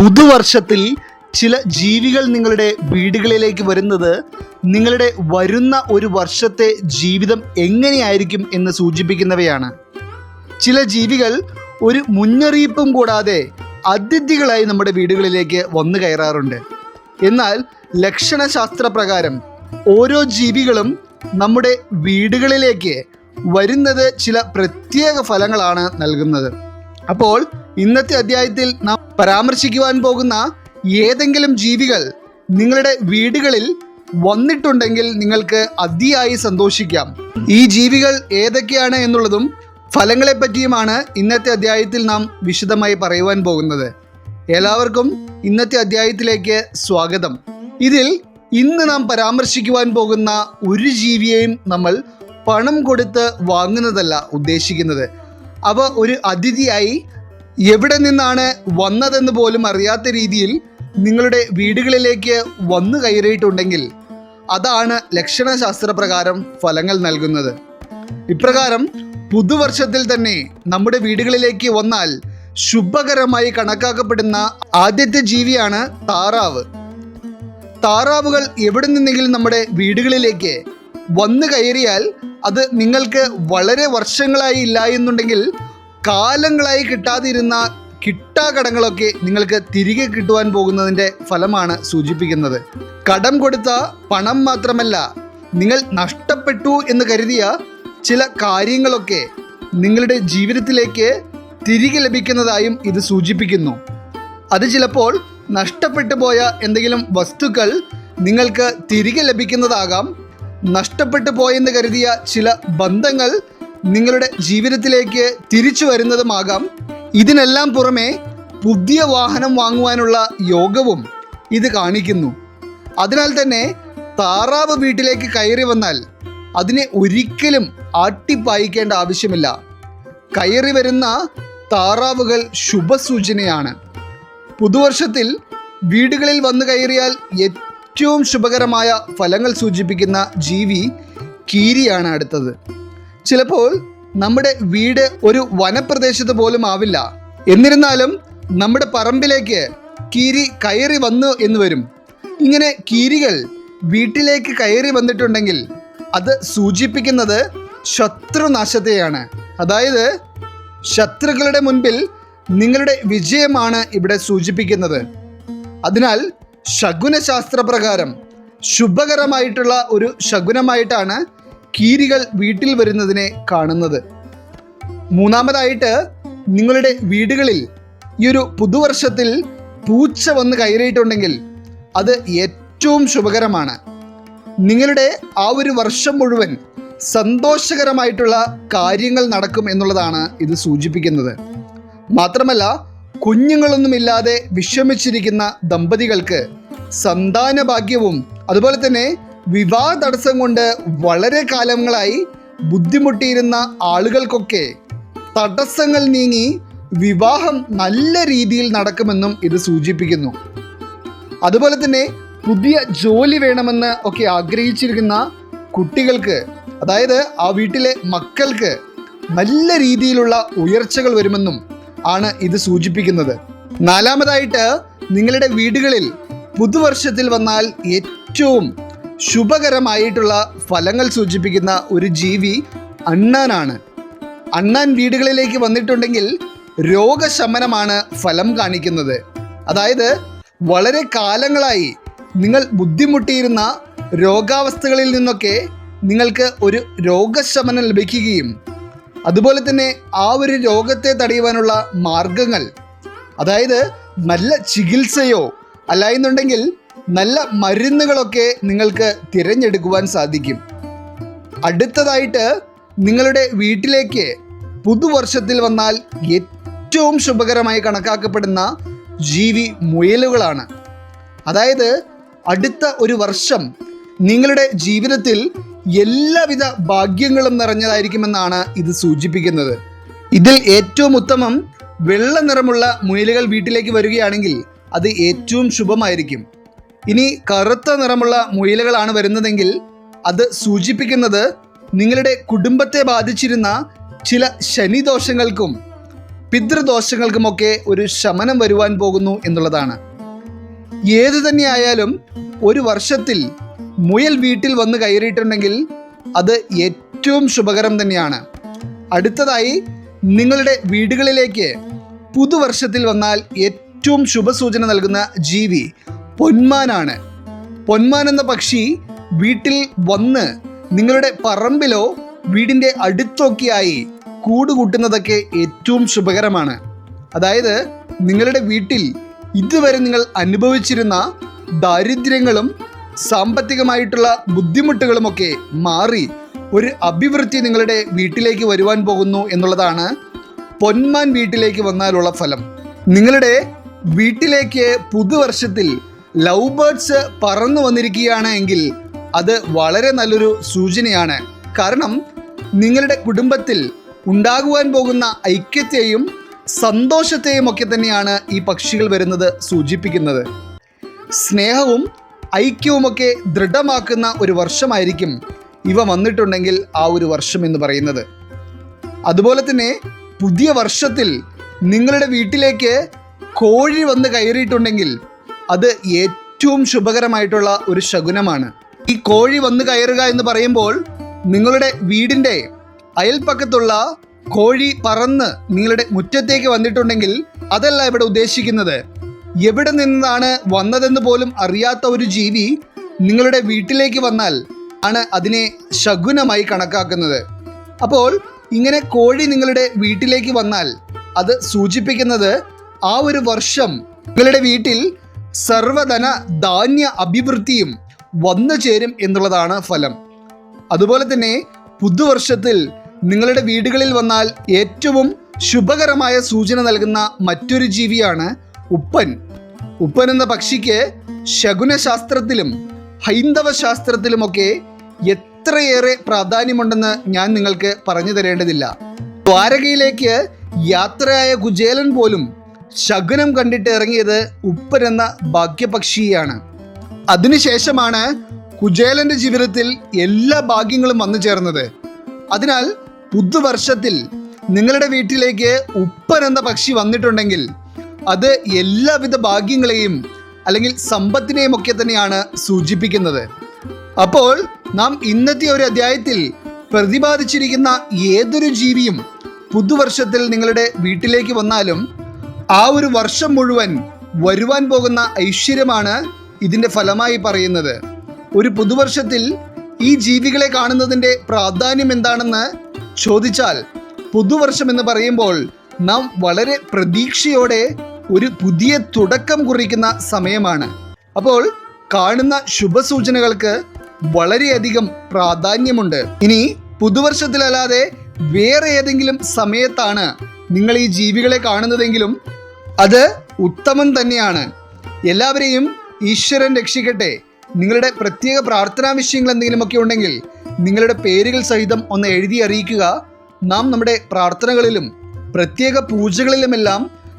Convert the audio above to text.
പുതുവർഷത്തിൽ ചില ജീവികൾ നിങ്ങളുടെ വീടുകളിലേക്ക് വരുന്നത് നിങ്ങളുടെ വരുന്ന ഒരു വർഷത്തെ ജീവിതം എങ്ങനെയായിരിക്കും എന്ന് സൂചിപ്പിക്കുന്നവയാണ്. ചില ജീവികൾ ഒരു മുന്നറിയിപ്പും കൂടാതെ അതിഥികളായി നമ്മുടെ വീടുകളിലേക്ക് വന്നു കയറാറുണ്ട്. എന്നാൽ ലക്ഷണശാസ്ത്ര പ്രകാരം ഓരോ ജീവികളും നമ്മുടെ വീടുകളിലേക്ക് വരുന്നത് ചില പ്രത്യേക ഫലങ്ങളാണ് നൽകുന്നത്. അപ്പോൾ ഇന്നത്തെ അധ്യായത്തിൽ നാം പരാമർശിക്കുവാൻ പോകുന്ന ഏതെങ്കിലും ജീവികൾ നിങ്ങളുടെ വീടുകളിൽ വന്നിട്ടുണ്ടെങ്കിൽ നിങ്ങൾക്ക് അതിയായി സന്തോഷിക്കാം. ഈ ജീവികൾ ഏതൊക്കെയാണ് എന്നുള്ളതും ഫലങ്ങളെ പറ്റിയുമാണ് ഇന്നത്തെ അധ്യായത്തിൽ നാം വിശദമായി പറയുവാൻ പോകുന്നത്. എല്ലാവർക്കും ഇന്നത്തെ അധ്യായത്തിലേക്ക് സ്വാഗതം. ഇതിൽ ഇന്ന് നാം പരാമർശിക്കുവാൻ പോകുന്ന ഒരു ജീവിയെയും നമ്മൾ പണം കൊടുത്ത് വാങ്ങുന്നതല്ല ഉദ്ദേശിക്കുന്നത്. അവ ഒരു അതിഥിയായി എവിടെ നിന്നാണ് വന്നതെന്ന് പോലും അറിയാത്ത രീതിയിൽ നിങ്ങളുടെ വീടുകളിലേക്ക് വന്നു കയറിയിട്ടുണ്ടെങ്കിൽ അതാണ് ലക്ഷണശാസ്ത്രപ്രകാരം ഫലങ്ങൾ നൽകുന്നത്. ഇപ്രകാരം പുതുവർഷത്തിൽ തന്നെ നമ്മുടെ വീടുകളിലേക്ക് വന്നാൽ ശുഭകരമായി കണക്കാക്കപ്പെടുന്ന ആദ്യത്തെ ജീവിയാണ് താറാവ്. താറാവുകൾ എവിടെ നിന്നെങ്കിലും നമ്മുടെ വീടുകളിലേക്ക് വന്നു കയറിയാൽ അത് നിങ്ങൾക്ക് വളരെ വർഷങ്ങളായി ഇല്ല എന്നുണ്ടെങ്കിൽ കാലങ്ങളായി കിട്ടാതിരുന്ന കിട്ടാകടങ്ങളൊക്കെ നിങ്ങൾക്ക് തിരികെ കിട്ടുവാൻ പോകുന്നതിന്റെ ഫലമാണ് സൂചിപ്പിക്കുന്നത്. കടം കൊടുത്ത പണം മാത്രമല്ല നിങ്ങൾ നഷ്ടപ്പെട്ടു എന്ന് കരുതിയ ചില കാര്യങ്ങളൊക്കെ നിങ്ങളുടെ ജീവിതത്തിലേക്ക് തിരികെ ലഭിക്കുന്നതായും ഇത് സൂചിപ്പിക്കുന്നു. അത് ചിലപ്പോൾ നഷ്ടപ്പെട്ടു പോയ എന്തെങ്കിലും വസ്തുക്കൾ നിങ്ങൾക്ക് തിരികെ ലഭിക്കുന്നതാകാം നഷ്ടപ്പെട്ടു പോയെന്ന് കരുതിയ ചില ബന്ധങ്ങൾ നിങ്ങളുടെ ജീവിതത്തിലേക്ക് തിരിച്ചു വരുന്നതുമാകാം. ഇതിനെല്ലാം പുറമെ പുതിയ വാഹനം വാങ്ങുവാനുള്ള യോഗവും ഇത് കാണിക്കുന്നു. അതിനാൽ തന്നെ താറാവ് വീട്ടിലേക്ക് കയറി വന്നാൽ അതിനെ ഒരിക്കലും ആട്ടിപ്പായിക്കേണ്ട ആവശ്യമില്ല. കയറി വരുന്ന താറാവുകൾ ശുഭസൂചനയാണ്. പുതുവർഷത്തിൽ വീടുകളിൽ വന്നു കയറിയാൽ ഏറ്റവും ശുഭകരമായ ഫലങ്ങൾ സൂചിപ്പിക്കുന്ന ജീവി കീരിയാണ് അടുത്തത്. ചിലപ്പോൾ നമ്മുടെ വീട് ഒരു വനപ്രദേശത്ത് പോലും ആവില്ല. എന്നിരുന്നാലും നമ്മുടെ പറമ്പിലേക്ക് കീരി കയറി വന്നു എന്ന് വരും. ഇങ്ങനെ കീരികൾ വീട്ടിലേക്ക് കയറി വന്നിട്ടുണ്ടെങ്കിൽ അത് സൂചിപ്പിക്കുന്നത് ശത്രുനാശത്തെയാണ്. അതായത് ശത്രുക്കളുടെ മുൻപിൽ നിങ്ങളുടെ വിജയമാണ് ഇവിടെ സൂചിപ്പിക്കുന്നത്. അതിനാൽ ശകുനശാസ്ത്ര പ്രകാരം ശുഭകരമായിട്ടുള്ള ഒരു ശകുനമായിട്ടാണ് കീരികൾ വീട്ടിൽ വരുന്നതിനെ കാണുന്നത്. മൂന്നാമതായിട്ട് നിങ്ങളുടെ വീടുകളിൽ ഈ ഒരു പുതുവർഷത്തിൽ പൂച്ച വന്ന് കയറിയിട്ടുണ്ടെങ്കിൽ അത് ഏറ്റവും ശുഭകരമാണ്. നിങ്ങളുടെ ആ ഒരു വർഷം മുഴുവൻ സന്തോഷകരമായിട്ടുള്ള കാര്യങ്ങൾ നടക്കും എന്നുള്ളതാണ് ഇത് സൂചിപ്പിക്കുന്നത്. മാത്രമല്ല കുഞ്ഞുങ്ങളൊന്നുമില്ലാതെ വിഷമിച്ചിരിക്കുന്ന ദമ്പതികൾക്ക് സന്താന ഭാഗ്യവും അതുപോലെ തന്നെ വിവാഹ തടസ്സം കൊണ്ട് വളരെ കാലങ്ങളായി ബുദ്ധിമുട്ടിയിരുന്ന ആളുകൾക്കൊക്കെ തടസ്സങ്ങൾ നീങ്ങി വിവാഹം നല്ല രീതിയിൽ നടക്കുമെന്നും ഇത് സൂചിപ്പിക്കുന്നു. അതുപോലെ തന്നെ പുതിയ ജോലി വേണമെന്ന് ഒക്കെ ആഗ്രഹിച്ചിരിക്കുന്ന കുട്ടികൾക്ക് അതായത് ആ വീട്ടിലെ മക്കൾക്ക് നല്ല രീതിയിലുള്ള ഉയർച്ചകൾ വരുമെന്നും ആണ് ഇത് സൂചിപ്പിക്കുന്നത്. നാലാമതായിട്ട് നിങ്ങളുടെ വീടുകളിൽ പുതുവർഷത്തിൽ വന്നാൽ ഏറ്റവും ശുഭകരമായിട്ടുള്ള ഫലങ്ങൾ സൂചിപ്പിക്കുന്ന ഒരു ജീവി അണ്ണാനാണ്. അണ്ണാൻ വീടുകളിലേക്ക് വന്നിട്ടുണ്ടെങ്കിൽ രോഗശമനമാണ് ഫലം കാണിക്കുന്നത്. അതായത് വളരെ കാലങ്ങളായി നിങ്ങൾ ബുദ്ധിമുട്ടിയിരുന്ന രോഗാവസ്ഥകളിൽ നിന്നൊക്കെ നിങ്ങൾക്ക് ഒരു രോഗശമനം ലഭിക്കുകയും അതുപോലെ തന്നെ ആ ഒരു രോഗത്തെ തടയുവാനുള്ള മാർഗങ്ങൾ അതായത് നല്ല ചികിത്സയോ അല്ല എന്നുണ്ടെങ്കിൽ നല്ല മരുന്നുകളൊക്കെ നിങ്ങൾക്ക് തിരഞ്ഞെടുക്കുവാൻ സാധിക്കും. അടുത്തതായിട്ട് നിങ്ങളുടെ വീട്ടിലേക്ക് പുതുവർഷത്തിൽ വന്നാൽ ഏറ്റവും ശുഭകരമായി കണക്കാക്കപ്പെടുന്ന ജീവി മുയലുകളാണ്. അതായത് അടുത്ത ഒരു വർഷം നിങ്ങളുടെ ജീവിതത്തിൽ എല്ലാവിധ ഭാഗ്യങ്ങളും നിറഞ്ഞതായിരിക്കുമെന്നാണ് ഇത് സൂചിപ്പിക്കുന്നത്. ഇതിൽ ഏറ്റവും ഉത്തമം വെള്ള നിറമുള്ള മുയലുകൾ വീട്ടിലേക്ക് വരികയാണെങ്കിൽ അത് ഏറ്റവും ശുഭമായിരിക്കും. ഇനി കറുത്ത നിറമുള്ള മുയലുകളാണ് വരുന്നതെങ്കിൽ അത് സൂചിപ്പിക്കുന്നത് നിങ്ങളുടെ കുടുംബത്തെ ബാധിച്ചിരുന്ന ചില ശനിദോഷങ്ങൾക്കും പിതൃദോഷങ്ങൾക്കുമൊക്കെ ഒരു ശമനം വരുവാൻ പോകുന്നു എന്നുള്ളതാണ്. ഏതു തന്നെയായാലും ഒരു വർഷത്തിൽ മുയൽ വീട്ടിൽ വന്ന് കയറിയിട്ടുണ്ടെങ്കിൽ അത് ഏറ്റവും ശുഭകരം തന്നെയാണ്. അടുത്തതായി നിങ്ങളുടെ വീടുകളിലേക്ക് പുതുവർഷത്തിൽ വന്നാൽ ഏറ്റവും ശുഭസൂചന നൽകുന്ന ജീവി പൊന്മാനാണ്. പൊന്മാൻ എന്ന പക്ഷി വീട്ടിൽ വന്ന് നിങ്ങളുടെ പറമ്പിലോ വീടിന്റെ അടുത്തൊക്കെയായി കൂടുകൂട്ടുന്നതൊക്കെ ഏറ്റവും ശുഭകരമാണ്. അതായത് നിങ്ങളുടെ വീട്ടിൽ ഇതുവരെ നിങ്ങൾ അനുഭവിച്ചിരുന്ന ദാരിദ്ര്യങ്ങളും സാമ്പത്തികമായിട്ടുള്ള ബുദ്ധിമുട്ടുകളുമൊക്കെ മാറി ഒരു അഭിവൃദ്ധി നിങ്ങളുടെ വീട്ടിലേക്ക് വരുവാൻ പോകുന്നു എന്നുള്ളതാണ് പൊന്മാൻ വീട്ടിലേക്ക് വന്നാലുള്ള ഫലം. നിങ്ങളുടെ വീട്ടിലേക്ക് പുതുവർഷത്തിൽ ലവ് ബേർഡ്സ് പറന്നു വന്നിരിക്കുകയാണ് എങ്കിൽ അത് വളരെ നല്ലൊരു സൂചനയാണ്. കാരണം നിങ്ങളുടെ കുടുംബത്തിൽ ഉണ്ടാകുവാൻ പോകുന്ന ഐക്യത്തെയും സന്തോഷത്തെയും ഒക്കെ തന്നെയാണ് ഈ പക്ഷികൾ വരുന്നത് സൂചിപ്പിക്കുന്നത്. സ്നേഹവും ഐക്യവുമൊക്കെ ദൃഢമാക്കുന്ന ഒരു വർഷമായിരിക്കും ഇവ വന്നിട്ടുണ്ടെങ്കിൽ ആ ഒരു വർഷം എന്ന് പറയുന്നത്. അതുപോലെ തന്നെ പുതിയ വർഷത്തിൽ നിങ്ങളുടെ വീട്ടിലേക്ക് കോഴി വന്ന് കയറിയിട്ടുണ്ടെങ്കിൽ അത് ഏറ്റവും ശുഭകരമായിട്ടുള്ള ഒരു ശകുനമാണ്. ഈ കോഴി വന്ന് കയറുക എന്ന് പറയുമ്പോൾ നിങ്ങളുടെ വീടിന്റെ അയൽപ്പക്കത്തുള്ള കോഴി പറന്ന് നിങ്ങളുടെ മുറ്റത്തേക്ക് വന്നിട്ടുണ്ടെങ്കിൽ അതല്ല ഇവിടെ ഉദ്ദേശിക്കുന്നത്. എവിടെ നിന്നാണ് വന്നതെന്ന് പോലും അറിയാത്ത ഒരു ജീവി നിങ്ങളുടെ വീട്ടിലേക്ക് വന്നാൽ ആണ് അതിനെ ശകുനമായി കണക്കാക്കുന്നത്. അപ്പോൾ ഇങ്ങനെ കോഴി നിങ്ങളുടെ വീട്ടിലേക്ക് വന്നാൽ അത് സൂചിപ്പിക്കുന്നത് ആ ഒരു വർഷം നിങ്ങളുടെ വീട്ടിൽ സർവധന ധാന്യ അഭിവൃദ്ധിയും വന്നു ചേരും എന്നുള്ളതാണ് ഫലം. അതുപോലെ തന്നെ പുതുവർഷത്തിൽ നിങ്ങളുടെ വീടുകളിൽ വന്നാൽ ഏറ്റവും ശുഭകരമായ സൂചന നൽകുന്ന മറ്റൊരു ജീവിയാണ് ഉപ്പൻ. ഉപ്പൻ എന്ന പക്ഷിക്ക് ശകുനശാസ്ത്രത്തിലും ഹൈന്ദവ ശാസ്ത്രത്തിലുമൊക്കെ എത്രയേറെ പ്രാധാന്യമുണ്ടെന്ന് ഞാൻ നിങ്ങൾക്ക് പറഞ്ഞു തരേണ്ടതില്ല. ദ്വാരകയിലേക്ക് യാത്രയായ കുചേലൻ പോലും ശകുനം കണ്ടിട്ട് ഇറങ്ങിയത് ഉപ്പൻ എന്ന ഭാഗ്യപക്ഷിയാണ്. അതിനുശേഷമാണ് കുചേലന്റെ ജീവിതത്തിൽ എല്ലാ ഭാഗ്യങ്ങളും വന്നു ചേർന്നത്. അതിനാൽ പുതുവർഷത്തിൽ നിങ്ങളുടെ വീട്ടിലേക്ക് ഉപ്പൻ എന്ന പക്ഷി വന്നിട്ടുണ്ടെങ്കിൽ അത് എല്ലാവിധ ഭാഗ്യങ്ങളെയും അല്ലെങ്കിൽ സമ്പത്തിനെയും ഒക്കെ തന്നെയാണ് സൂചിപ്പിക്കുന്നത്. അപ്പോൾ നാം ഇന്നത്തെ ഒരു അധ്യായത്തിൽ പ്രതിപാദിച്ചിരിക്കുന്ന ഏതൊരു ജീവിയും പുതുവർഷത്തിൽ നിങ്ങളുടെ വീട്ടിലേക്ക് വന്നാലും ആ ഒരു വർഷം മുഴുവൻ വരുവാൻ പോകുന്ന ഐശ്വര്യമാണ് ഇതിന്റെ ഫലമായി പറയുന്നത്. ഒരു പുതുവർഷത്തിൽ ഈ ജീവികളെ കാണുന്നതിന്റെ പ്രാധാന്യം എന്താണെന്ന് ചോദിച്ചാൽ പുതുവർഷം എന്ന് പറയുമ്പോൾ നാം വളരെ പ്രതീക്ഷയോടെ ഒരു പുതിയ തുടക്കം കുറിക്കുന്ന സമയമാണ്. അപ്പോൾ കാണുന്ന ശുഭസൂചനകൾക്ക് വളരെയധികം പ്രാധാന്യമുണ്ട്. ഇനി പുതുവർഷത്തിലല്ലാതെ വേറെ ഏതെങ്കിലും സമയത്താണ് നിങ്ങൾ ഈ ജീവികളെ കാണുന്നതെങ്കിലും അത് ഉത്തമം തന്നെയാണ്. എല്ലാവരെയും ഈശ്വരൻ രക്ഷിക്കട്ടെ. നിങ്ങളുടെ പ്രത്യേക പ്രാർത്ഥനാ വിഷയങ്ങൾ എന്തെങ്കിലുമൊക്കെ ഉണ്ടെങ്കിൽ നിങ്ങളുടെ പേരുകൾ സഹിതം ഒന്ന് എഴുതി അറിയിക്കുക. നാം നമ്മുടെ പ്രാർത്ഥനകളിലും പ്രത്യേക പൂജകളിലുമെല്ലാം